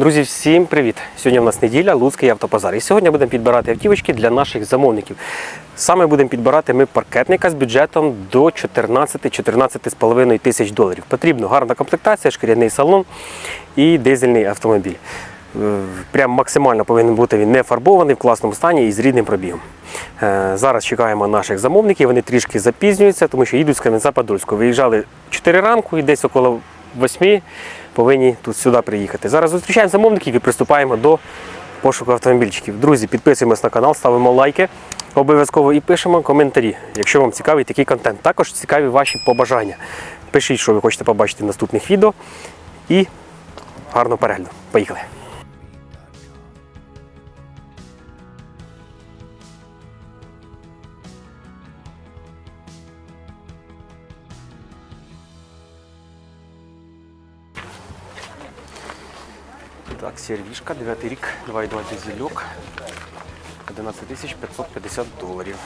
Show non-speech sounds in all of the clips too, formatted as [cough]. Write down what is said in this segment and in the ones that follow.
Друзі, всім привіт! Сьогодні у нас неділя, Луцький автопазар. І сьогодні будемо підбирати автівочки для наших замовників. Саме будемо підбирати ми паркетника з бюджетом до 14-14,5 тисяч доларів. Потрібно гарна комплектація, шкіряний салон і дизельний автомобіль. Е, Прям максимально повинен бути він не фарбований, в класному стані і з рідним пробігом. Е, Зараз чекаємо наших замовників, вони трішки запізнюються, тому що їдуть з Кам'янця-Подольського. Виїжджали 4 ранку і десь около 8 повинні тут сюди приїхати. Зараз зустрічаємо замовників і приступаємо до пошуку автомобільчиків. Друзі, підписуємось на канал, ставимо лайки обов'язково і пишемо коментарі, якщо вам цікавий такий контент. Також цікаві ваші побажання. Пишіть, що ви хочете побачити в наступних відео. І гарного перегляду. Поїхали! Так, сервішка, 9 рік, 2,2 дизельок, 11 550 доларів.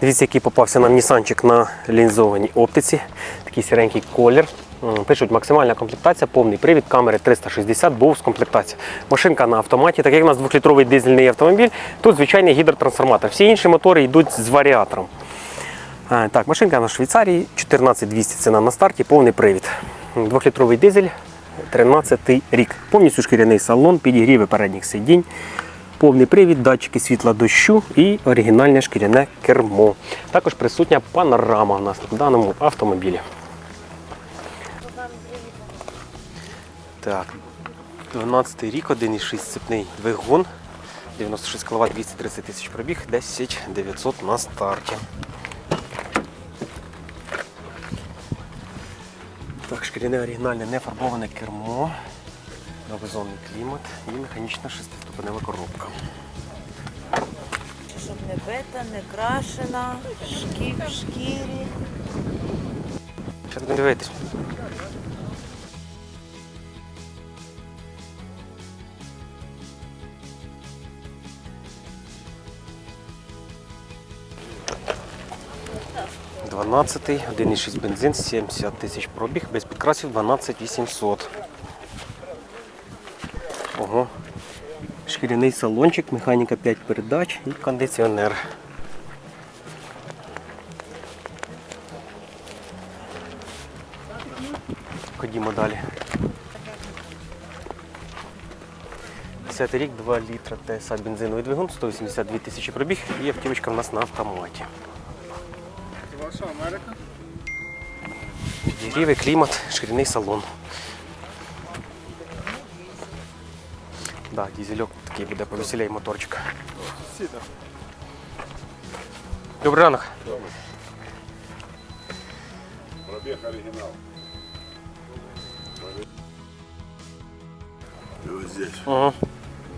Дивіться, який попався нам Нісанчик на лінзованій оптиці. Такий сіренький колір. Пишуть максимальна комплектація, повний привід, камери 360, був з комплектація. Машинка на автоматі, так як у нас 2-літровий дизельний автомобіль, тут звичайний гідротрансформатор. Всі інші мотори йдуть з варіатором. Е, Так, машинка на Швейцарії, 14200 ціна на старті, повний привід. Двохлітровий дизель, 13 рік. Повністю шкіряний салон, підігріви передніх сидінь, повний привід, датчики світла дощу і оригінальне шкіряне кермо. Також присутня панорама у нас в даному автомобілі. Так, 12 рік, 1,6 сцепний двигун, 96 кВт, 230 тисяч пробіг, 10 900 на старті. Шкіряне оригінальне нефарбоване кермо, новозонний клімат і механічна шестиступенева коробка. Щоб не бита, не крашена, шків в шкірі. Що будемо дивитись? Дванадцятий, 1,6 бензин, 70 тисяч пробіг, без підкрасів 12 800. Ого. Шкіряний салончик, механіка 5 передач і кондиціонер. Ходімо далі. 10 рік, 2 літра ТСА бензиновий двигун, 182 тисячі пробіг і автівочка в нас на автоматі. Ваша Америка? Підігріви, клімат, шкіряний салон. Да, дізельок такий буде повеселій моторчик. Сіда. Добрий ранок. Пробег оригинал. И вот здесь. Ага.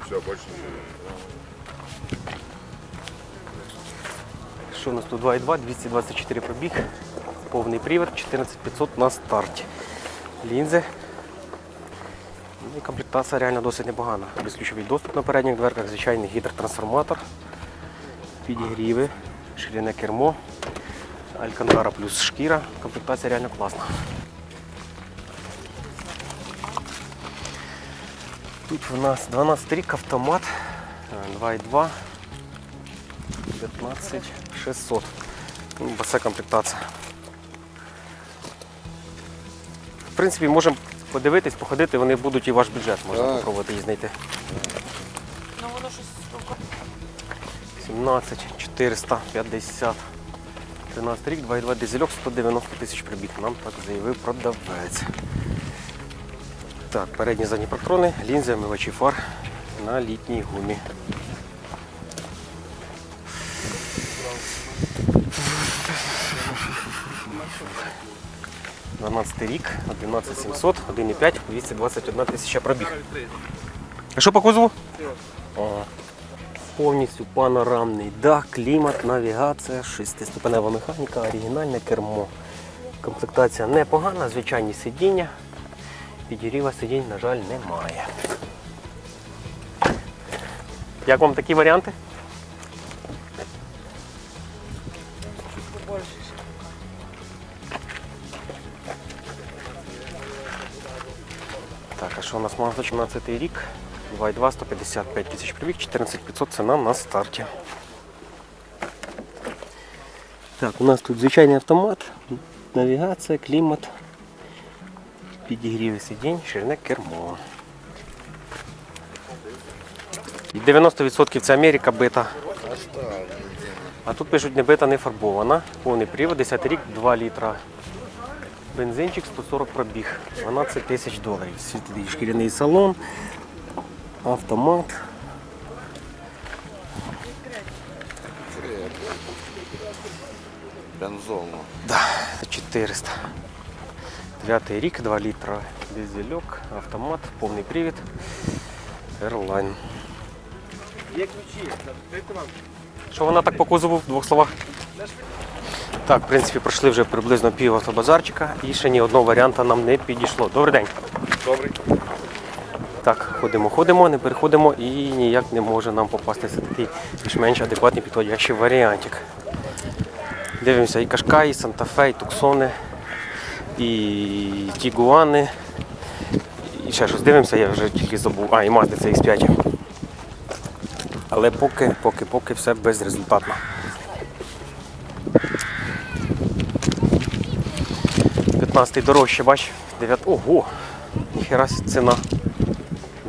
Все, больше не Що у нас тут 2,2, 224 пробіг, повний привід, 14500 на старті. Лінзи. Ну І комплектація реально досить непогана. Безключовий доступ на передніх дверках, звичайний гідротрансформатор, підігріви, шкіряне кермо, алькантара плюс шкіра. Комплектація реально класна. Тут у нас 12 рік автомат, е, 2,2. 15 600. Ну, комплектація. В принципі, можемо подивитись, походити, вони будуть і ваш бюджет, можна Так. спробувати їх знайти. Ну воно щось скільки. 17 450. 13 рік, 2,2 дизельок, 190 тисяч прибіг. Нам так заявив продавець. Так, передні задні патрони, лінзи, омивачі фар на літній гумі. Дванадцятий рік, 11700, 1,5, 221 тисяча пробіг. А що по кузову? Повністю панорамний дах, клімат, навігація, шестиступенева механіка, оригінальне кермо. Комплектація непогана, звичайні сидіння. Підігріва сидінь, на жаль, немає. Як вам такі варіанти? У нас мало 17 рік? 2,2, 155 тисяч пробіг, 14500 ціна на старті. Так, у нас тут звичайний автомат, навігація, клімат, підігріви сидінь, ширине кермо. І 90% це Америка бита. А тут пишуть не бита, не фарбована. Повний привод, 10 рік, 2 літра. Бензинчик 140 пробіг, 12 тисяч доларів. Світлий шкіряний салон, автомат. Бензолно. Да, 400. Дев'ятий рік, 2 літра дизельок, автомат, повний привід. Airline. Є ключі, дайте вам. Що вона так по кузову в двох словах? Так, в принципі, пройшли вже приблизно пів автобазарчика і ще ні одного варіанта нам не підійшло. Добрий день. Добрий. Так, ходимо, ходимо, не переходимо і ніяк не може нам попастися такий більш-менш адекватний підходящий варіантик. Дивимося і Кашкай, і Санта-Фе, і Туксони, і Тігуани. І ще щось дивимося, я вже тільки забув. А, і Mazda це X5. Але поки, поки, поки все безрезультатно. 15-й дорожче, бач, 9. Ого! Ніхера ціна.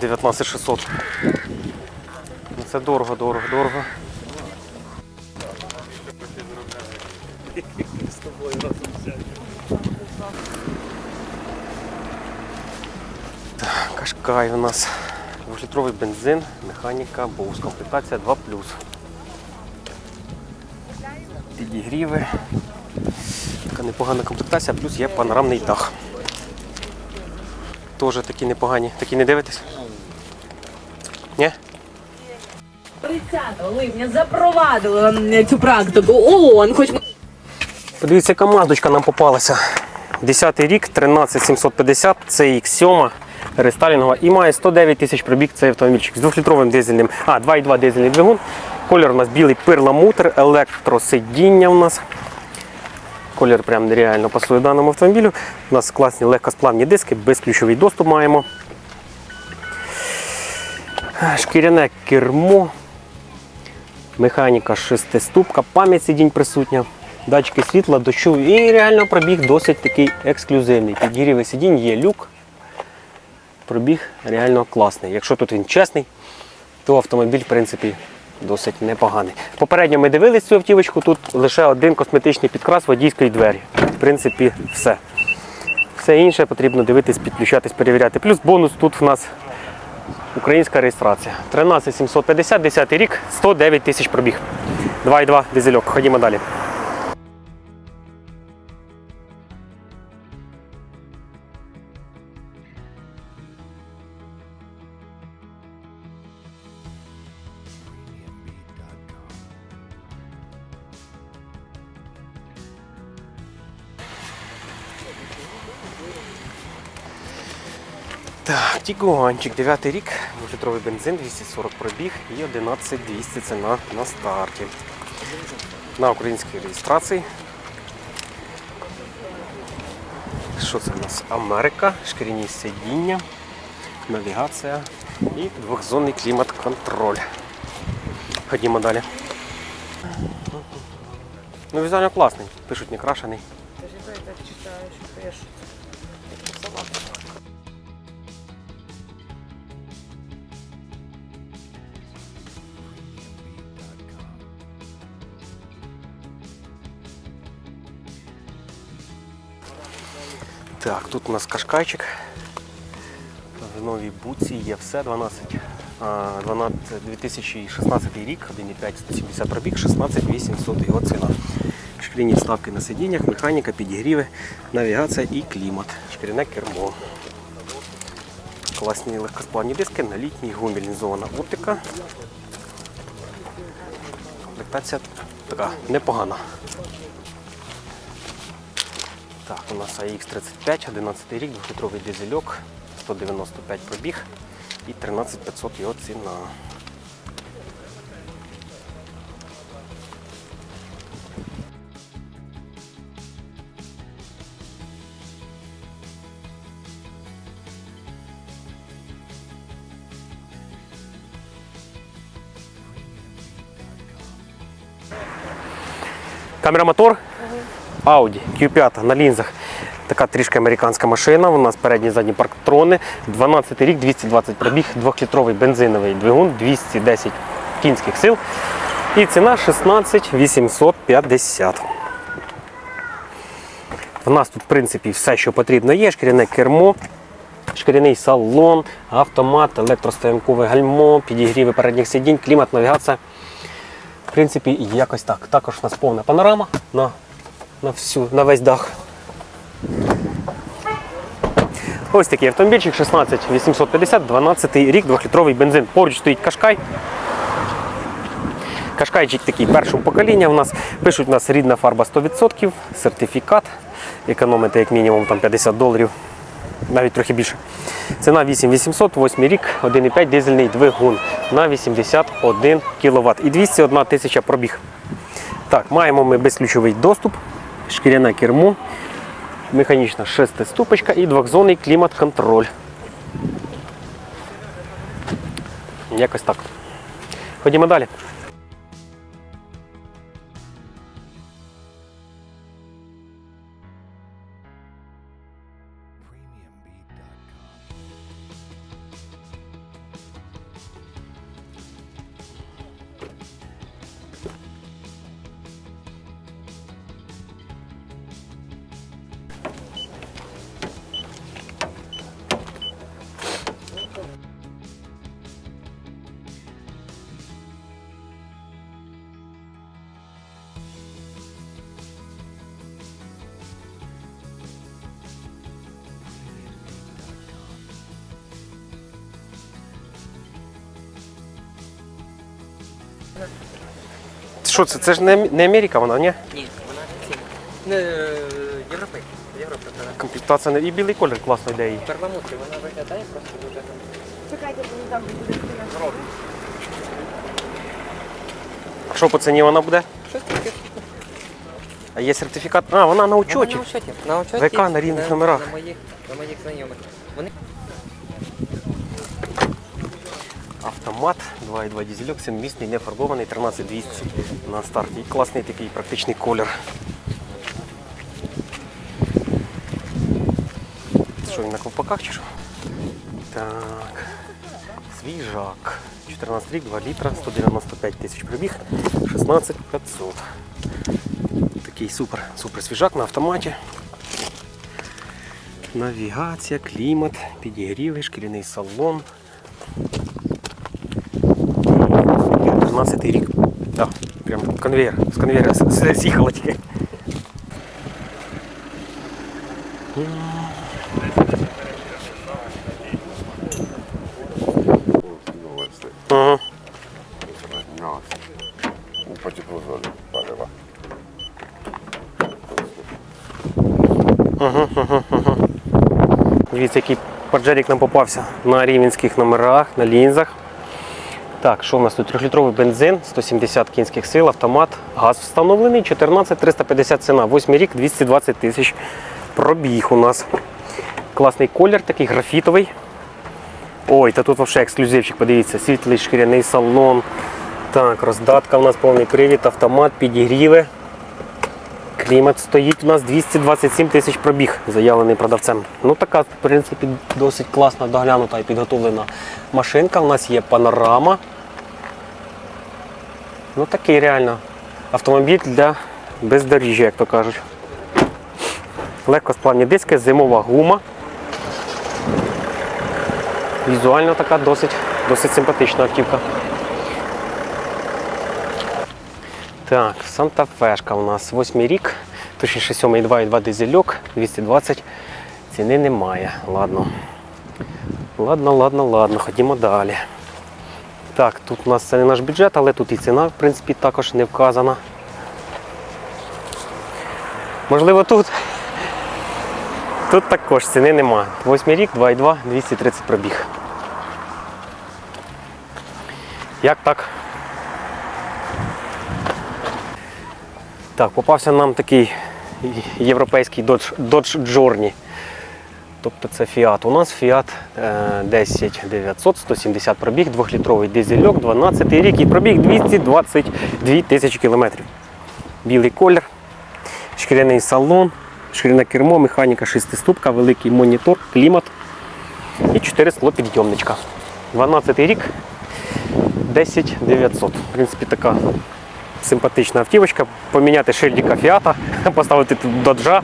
19600. Ну це дорого, дорого, дорого. Так, Кашкай у нас. Двохлітровий бензин, механіка, боус, комплектація 2 Підігріви. Непогана комплектація, плюс є панорамний дах. Теж такі непогані. Такі не дивитесь? Ні? 30 липня запровадили м, цю практику ООН, хоч ми Подивіться, яка маздочка нам попалася. 10 рік, 13750, це X7 рестайлінгова і має 109 тисяч пробіг цей автомобільчик з 2-літровим дизельним, а 2,2 дизельний двигун. Колір у нас білий перламутр, електросидіння у нас. Колір прям нереально пасує даному автомобілю. У нас класні легкосплавні диски, безключовий доступ маємо. Шкіряне кермо. Механіка шестиступка, пам'ять сидінь присутня, датчики світла, дощу і реально пробіг досить такий ексклюзивний. Підігрівий сидінь є люк. Пробіг реально класний. Якщо тут він чесний, то автомобіль, в принципі, досить непоганий. Попередньо ми дивились цю автівочку, тут лише один косметичний підкрас водійської двері. В принципі, все. Все інше потрібно дивитись, підключатись, перевіряти. Плюс бонус тут в нас Українська реєстрація. 13750, 10 рік, 109 тисяч пробіг. 2,2 дизельок. Ходімо далі. Так, Тігуанчик, 9 рік, 2-літровий бензин, 240 пробіг і 11200 ціна на старті. На українській реєстрації. Що це у нас? Америка, шкіряні сидіння, навігація і двохзонний клімат-контроль. Ходімо далі. Ну, візуально класний, пишуть не крашений. Так, тут у нас кашкайчик. В новій буці є все. 12, 12 2016 рік, 1,5 170 пробіг, 16 800 його ціна. Шкіряні вставки на сидіннях, механіка, підігріви, навігація і клімат. Шкіряне кермо. Класні легкосплавні диски на літній гумі лінзована оптика. Комплектація така непогана. Так, у нас AX35, 11 рік, 2-літровий дизельок, 195 пробіг і 13500 його ціна. Камера мотор Audi Q5 на лінзах. Така трішки американська машина. У нас передні і задні парктрони. 12 рік, 220 пробіг, 2-літровий бензиновий двигун, 210 кінських сил. І ціна 16 850. У нас тут, в принципі, все, що потрібно є. Шкіряне кермо, шкіряний салон, автомат, електростоянкове гальмо, підігріви передніх сидінь, клімат, навігація. В принципі, якось так. Також у нас повна панорама на, на, всю, на весь дах. Ось такий автомобільчик 16 850, 12 рік, 2-літровий бензин. Поруч стоїть кашкай. Кашкайчик такий першого покоління. У нас пишуть у нас рідна фарба 100%, сертифікат. Економити як мінімум там 50 доларів, навіть трохи більше. Ціна 8800, 8 рік, 1,5 дизельний двигун на 81 кВт і 201 тисяча пробіг. Так, маємо ми безключовий доступ, шкіряне кермо, механічна шестиступочка і двохзонний клімат-контроль. Якось так. Ходімо далі. Що це? Це ж не, не Америка, вона, ні? Ні, вона ціна. Не Європей. Європа. Комплектація не і білий колір класно йде її. Перламутри, вона виглядає просто дуже Що по ціні вона буде? Щось таке. А є сертифікат? А, вона на учоті. На учоті. На учоті. ВК на рівних номерах. На моїх, на моїх знайомих. Вони Автомат 2.2 дизельок, семимісний, не фарбований, 13200 на старті. Класний такий практичний колір. Що він на ковпаках чи що? Так. Свіжак. 14 рік, 2 літра, 195 тисяч пробіг, 16500. Такий супер, супер свіжак на автоматі. Навігація, клімат, підігріви, шкіряний салон. 14 рік. Так, прям конвейер. З конвейера з'їхала тільки. Ага. Ну, теплу зоне палево. Дивіться, який паджерік нам попався на рівненських номерах, на лінзах. Так, що у нас тут? Трьохлітровий бензин, 170 кінських сил, автомат, газ встановлений, 14 350 ціна, 8 рік, 220 тисяч пробіг у нас. Класний колір, такий графітовий. Ой, та тут взагалі ексклюзивчик, подивіться, світлий шкіряний салон. Так, роздатка у нас повний привід, автомат, підігріви. Клімат стоїть у нас 227 тисяч пробіг, заявлений продавцем. Ну така, в принципі, досить класна, доглянута і підготовлена машинка. У нас є панорама. Ну такий реально автомобіль для бездоріжжя, як то кажуть. Легкосплавні диски, зимова гума. Візуально така досить, досить симпатична автівка. Так, Санта-Фешка у нас 8 рік, точніше 7,2,2 дизельок, 220. Ціни немає. Ладно. Ладно, ладно, ладно, ходімо далі. Так, тут у нас це не наш бюджет, але тут і ціна, в принципі, також не вказана. Можливо, тут. Тут також ціни нема. 8 рік, 2,2, 230 пробіг. Як так? Так, попався нам такий європейський Dodge, Dodge Journey. Тобто це Fiat. У нас Fiat е, 10900, 170 пробіг, 2-літровий дизельок, 12 рік і пробіг 222 тисячі кілометрів. Білий колір, шкіряний салон, шкіряне кермо, механіка шестиступка, великий монітор, клімат і 4 склопідйомничка. 12 рік, 10 900. В принципі, така симпатична автівочка. Поміняти шильдика фіата, [laughs] поставити тут доджа.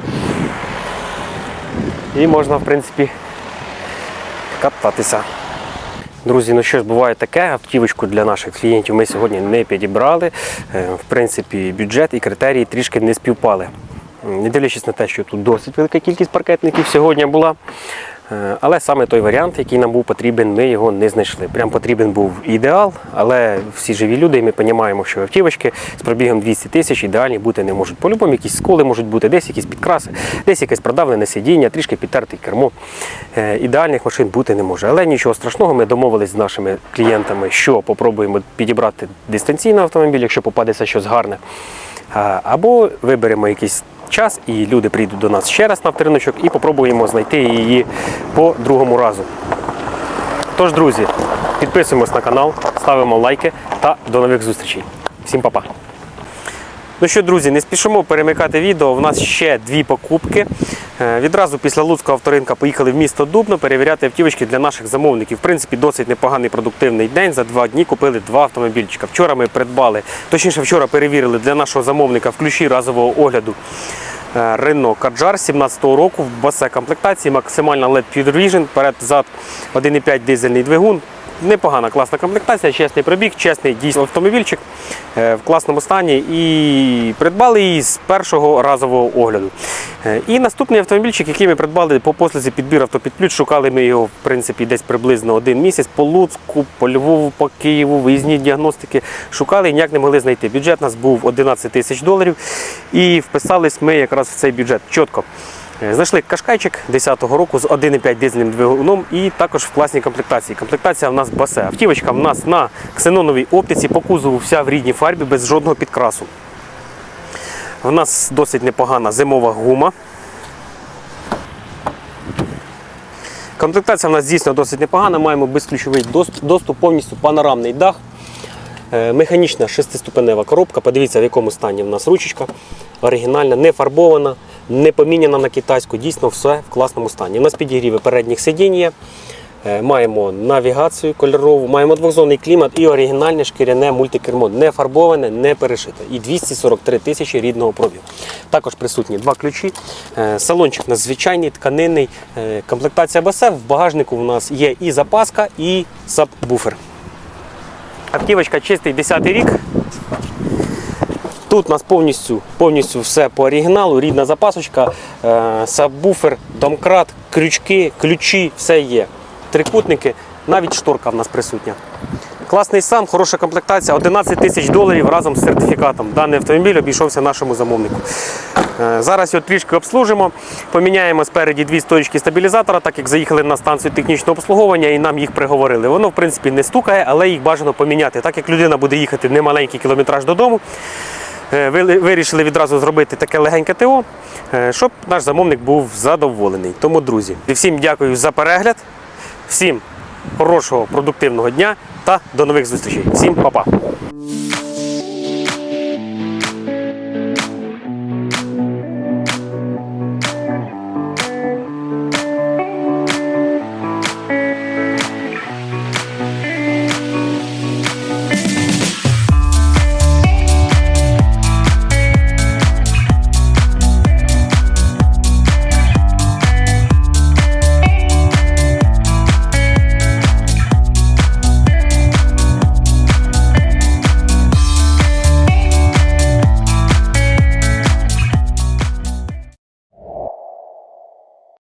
І можна, в принципі, кататися. Друзі, ну що ж, буває таке, автівочку для наших клієнтів ми сьогодні не підібрали. Е, В принципі, бюджет і критерії трішки не співпали. Не дивлячись на те, що тут досить велика кількість паркетників сьогодні була. Е, Але саме той варіант, який нам був потрібен, ми його не знайшли. Прям потрібен був ідеал, але всі живі люди, і ми розуміємо, що автівочки з пробігом 200 тисяч ідеальні бути не можуть. По-любому якісь сколи можуть бути, десь якісь підкраси, десь якесь продавлене сидіння, трішки підтертий кермо. Е, Ідеальних машин бути не може. Але нічого страшного, ми домовились з нашими клієнтами, що попробуємо підібрати дистанційний автомобіль, якщо попадеться щось гарне. Або виберемо якийсь час, і люди прийдуть до нас ще раз на втриночок і попробуємо знайти її по другому разу. Тож, друзі, підписуємось на канал, ставимо лайки та до нових зустрічей. Всім па-па! Ну що, друзі, не спішимо перемикати відео. У нас ще дві покупки. Е, Відразу після Луцького авторинка поїхали в місто Дубно перевіряти автівочки для наших замовників. В принципі, досить непоганий продуктивний день. За два дні купили два автомобільчика. Вчора ми придбали, точніше, вчора перевірили для нашого замовника в ключі разового огляду. Renault Kadjar 17-го року в басе комплектації, максимальна LED Pure Vision, перед-зад 1,5 дизельний двигун. Непогана класна комплектація, чесний пробіг, чесний дійсно автомобільчик е, в класному стані і придбали її з першого разового огляду. Е, І наступний автомобільчик, який ми придбали по послузі підбір авто під ключ, шукали ми його в принципі десь приблизно один місяць по Луцьку, по Львову, по Києву, виїзні діагностики шукали і ніяк не могли знайти. Бюджет у нас був 11 тисяч доларів і вписались ми якраз в цей бюджет чітко. Е, Знайшли кашкайчик 10-го року з 1,5 дизельним двигуном і також в класній комплектації. Комплектація в нас басе. Автівочка в нас на ксеноновій оптиці, по кузову вся в рідній фарбі без жодного підкрасу. В нас досить непогана зимова гума. Комплектація в нас дійсно досить непогана. Маємо безключовий доступ, повністю панорамний дах. Е, Механічна шестиступенева коробка. Подивіться, в якому стані в нас ручечка. Оригінальна, не фарбована, не поміняна на китайську. Дійсно, все в класному стані. У нас підігріви передніх сидінь є. Е, Маємо навігацію кольорову, маємо двохзонний клімат і оригінальне шкіряне мультикермо. Не фарбоване, не перешите. І 243 тисячі рідного пробігу. Також присутні два ключі. Е, Салончик у нас тканинний. Е, Комплектація басе. В багажнику у нас є і запаска, і сабвуфер. Автівочка чистий 10 рік. Тут у нас повністю, повністю все по оригіналу, рідна запасочка, е, сабвуфер, домкрат, крючки, ключі, все є. Трикутники, навіть шторка в нас присутня. Класний сам, хороша комплектація, 11 тисяч доларів разом з сертифікатом. Даний автомобіль обійшовся нашому замовнику. Е, Зараз його трішки обслужимо, поміняємо спереді дві стоїчки стабілізатора, так як заїхали на станцію технічного обслуговування і нам їх приговорили. Воно, в принципі, не стукає, але їх бажано поміняти. Так як людина буде їхати немаленький кілометраж додому, вирішили відразу зробити таке легеньке ТО, е, щоб наш замовник був задоволений. Тому, друзі, всім дякую за перегляд, всім хорошого продуктивного дня та до нових зустрічей. Всім па-па!